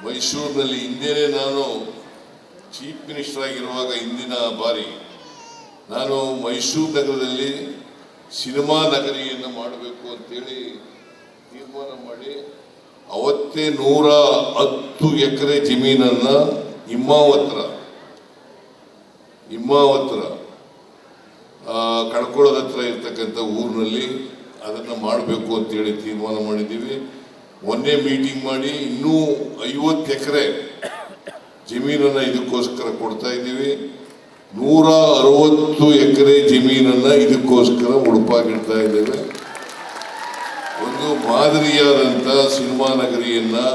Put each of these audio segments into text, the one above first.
ಮೈಸೂರಿನಲ್ಲಿ ಹಿಂದೆಯೇ ನಾನು ಚೀಫ್ ಮಿನಿಸ್ಟರ್ ಆಗಿರುವಾಗ ಹಿಂದಿನ ಬಾರಿ ನಾನು ಮೈಸೂರು ನಗರದಲ್ಲಿ ಸಿನಿಮಾ ನಗರಿಯನ್ನು ಮಾಡಬೇಕು ಅಂತೇಳಿ ತೀರ್ಮಾನ ಮಾಡಿ ಅವತ್ತೇ ನೂರ ಹತ್ತು ಎಕರೆ ಜಮೀನನ್ನು ಇಮ್ಮಾವತ್ರ ಆ, ಕಡ್ಕೊಳ್ಳೋದ ಹತ್ರ ಇರ್ತಕ್ಕಂಥ ಊರಿನಲ್ಲಿ ಅದನ್ನು ಮಾಡಬೇಕು ಅಂತೇಳಿ ತೀರ್ಮಾನ ಮಾಡಿದ್ದೀವಿ. ಮೊನ್ನೆ ಮೀಟಿಂಗ್ ಮಾಡಿ ಇನ್ನೂ ಐವತ್ತು ಎಕರೆ ಜಮೀನನ್ನು ಇದಕ್ಕೋಸ್ಕರ ಕೊಡ್ತಾ ಇದ್ದೀವಿ. ನೂರ ಅರವತ್ತು ಎಕರೆ ಜಮೀನನ್ನು ಇದಕ್ಕೋಸ್ಕರ ಉಡುಪಾಗಿಡ್ತಾ ಇದ್ದೇವೆ. ಒಂದು ಮಾದರಿಯಾದಂಥ ಸಿನಿಮಾ ನಗರಿಯನ್ನು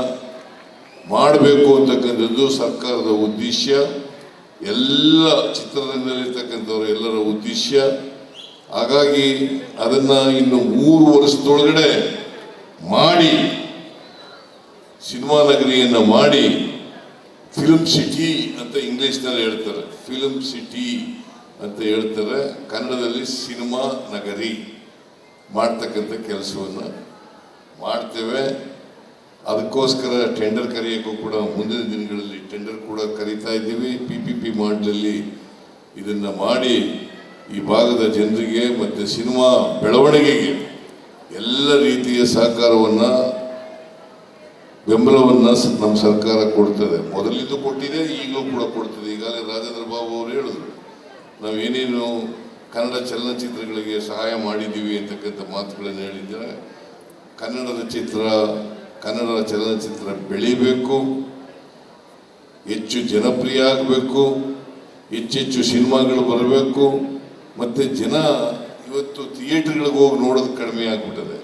ಮಾಡಬೇಕು ಅಂತಕ್ಕಂಥದ್ದು ಸರ್ಕಾರದ ಉದ್ದೇಶ. ಎಲ್ಲ ಚಿತ್ರರಂಗದಲ್ಲಿರ್ತಕ್ಕಂಥವ್ರ ಎಲ್ಲರ ಉದ್ದೇಶ. ಹಾಗಾಗಿ ಅದನ್ನು ಇನ್ನು ಮೂರು ವರ್ಷದೊಳಗಡೆ ಮಾಡಿ ಸಿನಿಮಾ ನಗರಿಯನ್ನು ಮಾಡಿ ಫಿಲ್ಮ್ ಸಿಟಿ ಅಂತ ಇಂಗ್ಲಿಷ್ನಲ್ಲಿ ಹೇಳ್ತಾರೆ. ಫಿಲ್ಮ್ ಸಿಟಿ ಅಂತ ಹೇಳ್ತಾರೆ. ಕನ್ನಡದಲ್ಲಿ ಸಿನಿಮಾ ನಗರಿ ಮಾಡ್ತಕ್ಕಂಥ ಕೆಲಸವನ್ನು ಮಾಡ್ತೇವೆ. ಅದಕ್ಕೋಸ್ಕರ ಟೆಂಡರ್ ಕರೆಯೋಕ್ಕೂ ಕೂಡ ಮುಂದಿನ ದಿನಗಳಲ್ಲಿ ಟೆಂಡರ್ ಕೂಡ ಕರೀತಾ ಇದ್ದೀವಿ. ಪಿ ಪಿ ಪಿ ಮಾಡಲಲ್ಲಿ ಇದನ್ನು ಮಾಡಿ ಈ ಭಾಗದ ಜನರಿಗೆ ಮತ್ತು ಸಿನಿಮಾ ಬೆಳವಣಿಗೆಗೆ ಎಲ್ಲ ರೀತಿಯ ಸಹಕಾರವನ್ನು ಬೆಂಬಲವನ್ನು ನಮ್ಮ ಸರ್ಕಾರ ಕೊಡ್ತದೆ. ಮೊದಲಿದ್ದು ಕೊಟ್ಟಿದೆ, ಈಗಲೂ ಕೂಡ ಕೊಡ್ತದೆ. ಈಗಾಗಲೇ ರಾಜೇಂದ್ರ ಬಾಬು ಅವರು ಹೇಳಿದ್ರು, ನಾವು ಏನೇನು ಕನ್ನಡ ಚಲನಚಿತ್ರಗಳಿಗೆ ಸಹಾಯ ಮಾಡಿದ್ದೀವಿ ಅಂತಕ್ಕಂಥ ಮಾತುಗಳನ್ನು ಹೇಳಿದ್ದಾರೆ ಕನ್ನಡದ ಚಿತ್ರ, ಕನ್ನಡದ ಚಲನಚಿತ್ರ ಬೆಳಿಬೇಕು, ಹೆಚ್ಚು ಜನಪ್ರಿಯ ಆಗಬೇಕು, ಹೆಚ್ಚೆಚ್ಚು ಸಿನಿಮಾಗಳು ಬರಬೇಕು, ಮತ್ತು ಜನ ಇವತ್ತು ಥಿಯೇಟ್ರ್ಗಳಿಗೆ ಹೋಗಿ ನೋಡೋದು ಕಡಿಮೆ ಆಗ್ಬಿಟ್ಟದೆ.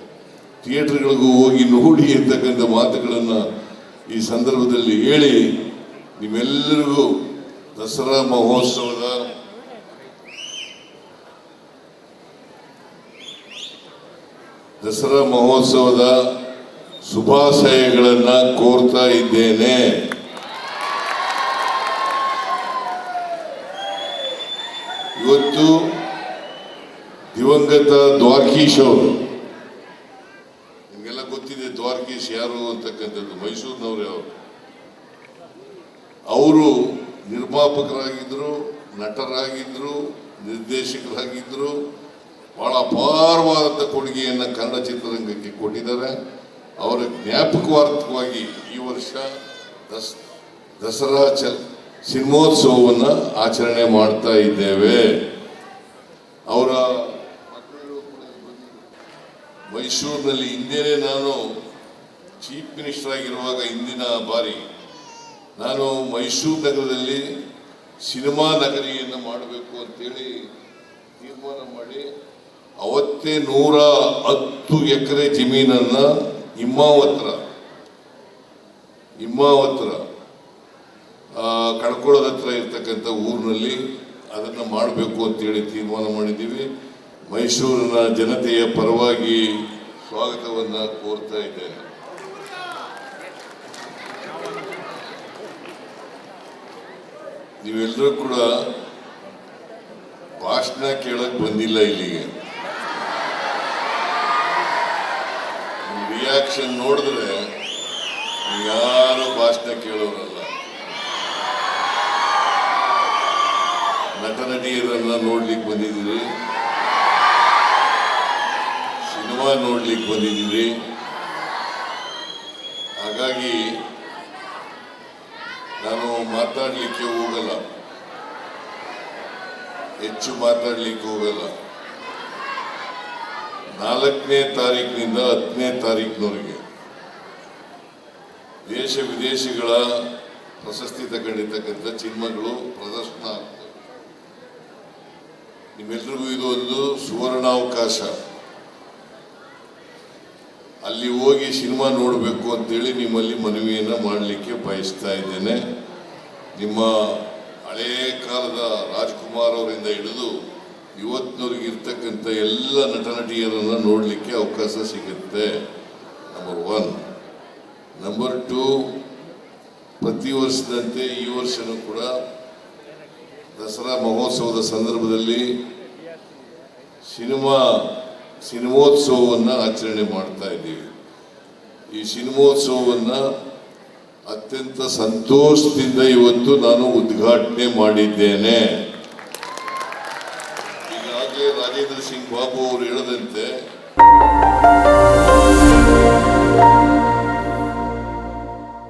ಥಿಯೇಟ್ರ್ಗಳಿಗೂ ಹೋಗಿ ನೋಡಿ ಅಂತಕ್ಕಂಥ ಮಾತುಗಳನ್ನು ಈ ಸಂದರ್ಭದಲ್ಲಿ ಹೇಳಿ ನಿಮ್ಮೆಲ್ಲರಿಗೂ ದಸರಾ ಮಹೋತ್ಸವದ ದಸರಾ ಮಹೋತ್ಸವದ ಶುಭಾಶಯಗಳನ್ನ ಕೋರ್ತಾ ಇದ್ದೇನೆ. ಇವತ್ತು ದಿವಂಗತ ದ್ವಾರಕೀಶ್ ಅವರು ಗೊತ್ತಿದೆ ದ್ವಾರಕೀಶ್ ಯಾರು ಅಂತಕ್ಕಂಥದ್ದು ಮೈಸೂರಿನವರೇ ಅವರು. ಅವರು ನಿರ್ಮಾಪಕರಾಗಿದ್ದರು ನಟರಾಗಿದ್ದರು ನಿರ್ದೇಶಕರಾಗಿದ್ದರು ಬಹಳ ಅಪಾರವಾದಂಥ ಕೊಡುಗೆಯನ್ನು ಕನ್ನಡ ಚಿತ್ರರಂಗಕ್ಕೆ ಕೊಟ್ಟಿದ್ದಾರೆ. ಅವರ ಜ್ಞಾಪಕವಾರ್ಥವಾಗಿ ಈ ವರ್ಷ ದಸ್, ದಸರಾ ಚಲ್, ಸಿನಿಮೋತ್ಸವವನ್ನು ಆಚರಣೆ ಮಾಡ್ತಾ ಇದ್ದೇವೆ ಅವರ ಮಕ್ಕಳು ಕೂಡ ಬಂದಿದ್ರು. ಮೈಸೂರಿನಲ್ಲಿ ಹಿಂದೇನೆ ನಾನು ಚೀಫ್ ಮಿನಿಸ್ಟರ್ ಆಗಿರುವಾಗ ಹಿಂದಿನ ಬಾರಿ ನಾನು ಮೈಸೂರು ನಗರದಲ್ಲಿ ಸಿನಿಮಾ ನಗರಿಯನ್ನು ಮಾಡಬೇಕು ಅಂತೇಳಿ ತೀರ್ಮಾನ ಮಾಡಿ ಅವತ್ತೇ ನೂರ ಹತ್ತು ಎಕರೆ ಜಮೀನನ್ನು ಹಿಮ್ಮಾವತ್ರ ಹಿಮ್ಮಾವತ್ರ ಕಳ್ಕೊಳ್ಳೋದ ಹತ್ರ ಇರ್ತಕ್ಕಂಥ ಊರಿನಲ್ಲಿ ಅದನ್ನು ಮಾಡಬೇಕು ಅಂತೇಳಿ ತೀರ್ಮಾನ ಮಾಡಿದ್ದೀವಿ. ಮೈಸೂರಿನ ಜನತೆಯ ಪರವಾಗಿ ಸ್ವಾಗತವನ್ನು ಕೋರ್ತಾ ಇದ್ದೇನೆ. ನೀವೆಲ್ಲರೂ ಕೂಡ ಭಾಷಣ ಕೇಳಕ್ ಬಂದಿಲ್ಲ ಇಲ್ಲಿಗೆ. ರಿಯಾಕ್ಷನ್ ನೋಡಿದ್ರೆ ಯಾರು ಭಾಷಣ ಕೇಳೋರಲ್ಲ. ನಟ ನಟಿಯರನ್ನ ನೋಡ್ಲಿಕ್ಕೆ ಬಂದಿದ್ದೀರಿ. ಸಿನಿಮಾ ನೋಡ್ಲಿಕ್ಕೆ ಬಂದಿದ್ದೀವಿ. ಹಾಗಾಗಿ ನಾನು ಮಾತಾಡಲಿಕ್ಕೆ ಹೋಗಲ್ಲ. ಹೆಚ್ಚು ಮಾತಾಡ್ಲಿಕ್ಕೆ ಹೋಗಲ್ಲ. ನಾಲ್ಕನೇ ತಾರೀಕಿನಿಂದ ಹತ್ತನೇ ತಾರೀಕಿನವರೆಗೆ ದೇಶ ವಿದೇಶಿಗಳ ಪ್ರಶಸ್ತಿ ತಗೊಂಡಿರ್ತಕ್ಕಂಥ ಚಿನ್ಮಗಳು ಪ್ರದರ್ಶನ ಆಗ್ತವೆ. ನಿಮ್ಮೆಲ್ರಿಗೂ ಇದು ಒಂದು ಸುವರ್ಣಾವಕಾಶ. ಅಲ್ಲಿ ಹೋಗಿ ಸಿನಿಮಾ ನೋಡಬೇಕು ಅಂತೇಳಿ ನಿಮ್ಮಲ್ಲಿ ಮನವಿಯನ್ನು ಮಾಡಲಿಕ್ಕೆ ಬಯಸ್ತಾ ಇದ್ದೇನೆ. ನಿಮ್ಮ ಹಳೇ ಕಾಲದ ರಾಜ್ಕುಮಾರ್ ಅವರಿಂದ ಹಿಡಿದು ಇವತ್ತಿನವ್ರಿಗೆ ಇರ್ತಕ್ಕಂಥ ಎಲ್ಲ ನಟ ನಟಿಯರನ್ನು ನೋಡಲಿಕ್ಕೆ ಅವಕಾಶ ಸಿಗುತ್ತೆ. ನಂಬರ್ ಒನ್ ನಂಬರ್ ಟು ಪ್ರತಿ ವರ್ಷದಂತೆ ಈ ವರ್ಷನೂ ಕೂಡ ದಸರಾ ಮಹೋತ್ಸವದ ಸಂದರ್ಭದಲ್ಲಿ ಸಿನಿಮಾ ಸಿನಿಮೋತ್ಸವವನ್ನು ಆಚರಣೆ ಮಾಡ್ತಾ ಇದ್ದೀವಿ. ಈ ಸಿನಿಮೋತ್ಸವವನ್ನು ಅತ್ಯಂತ ಸಂತೋಷದಿಂದ ಇವತ್ತು ನಾನು ಉದ್ಘಾಟನೆ ಮಾಡಿದ್ದೇನೆ. ಈಗಾಗಲೇ ರಾಜೇಂದ್ರ ಸಿಂಗ್ ಬಾಬು ಅವರು ಹೇಳದಂತೆ